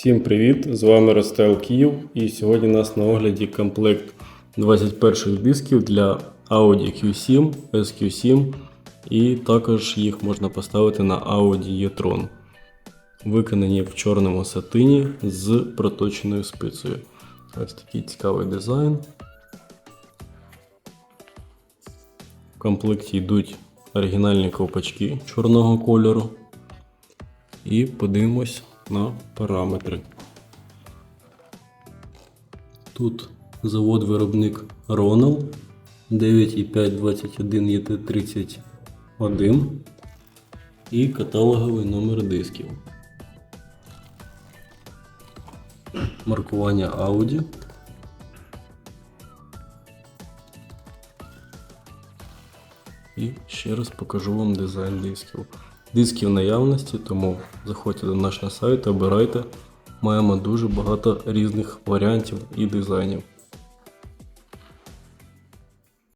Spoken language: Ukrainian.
Всім привіт! З вами Ростел Київ і сьогодні у нас на огляді комплект 21 дисків для Audi Q7, SQ7 і також їх можна поставити на Audi e-tron. Виконані в чорному сатині з проточеною спицею. Ось такий цікавий дизайн. В комплекті йдуть оригінальні ковпачки чорного кольору. І подивимось на параметри. Тут завод-виробник Ronald 9,521 ET31 і каталоговий номер дисків. Маркування Audi. І ще раз покажу вам дизайн дисків. Диски в наявності, тому заходьте до наш на обирайте. Маємо дуже багато різних варіантів і дизайнів.